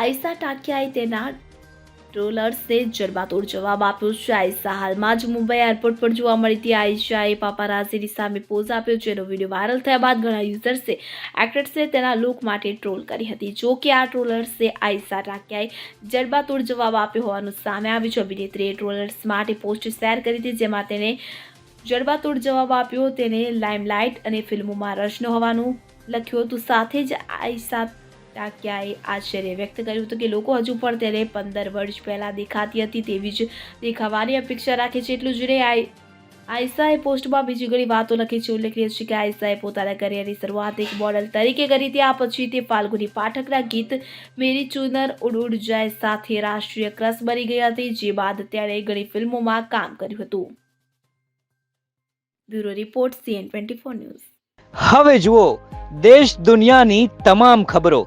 આયસા ટાકિયાએ તેના ટ્રોલર્સે જડબાતોડ જવાબ આપ્યો છે. આયસા હાલમાં જ મુંબઈ એરપોર્ટ પર જોવા મળી હતી. આયશાએ પાપારાઝીની સામે પોઝ આપ્યો જેનો વીડિયો વાયરલ થયા બાદ ઘણા યુઝર્સે એક્ટ્રેસને તેના લુક માટે ટ્રોલ કરી હતી. જો કે આ ટ્રોલર્સે આયસા ટાકિયાએ જડબાતોડ જવાબ આપ્યો હોવાનું સામે આવ્યું છે. અભિનેત્રીએ ટ્રોલર્સ માટે પોસ્ટ શેર કરી હતી, જેમાં તેને જડબાતોડ જવાબ આપ્યો. તેને લાઇમલાઇટ અને ફિલ્મોમાં રસ હોવાનું લખ્યું હતું. સાથે જ આયસા ટાકિયાએ આશ્ચર્ય વ્યક્ત કર્યું હતું કે લોકો હજુ પણ તેને પંદર વર્ષ પહેલાં દેખાતી હતી તેવી જ દેખાવાની અપેક્ષા રાખે છે. એટલું જ નહીં આયસાએ પોસ્ટમાં બીજી ઘણી વાતો લખી છે. ઉલ્લેખનીય છે કે આયસાએ પોતાના કરિયરની શરૂઆત એક મોડલ તરીકે કરી આ પછી તે ફાલ્ગુની પાઠકના ગીત મેરી ચુનર ઉડ ઉડ જાય સાથે રાષ્ટ્રીય ક્રસ બની ગઈ હતી, જે બાદ તેણે ઘણી ફિલ્મોમાં કામ કર્યું હતું. Bureau report, CN twenty news. હવે જુઓ, દેશ દુનિયાની તમામ ખબરો.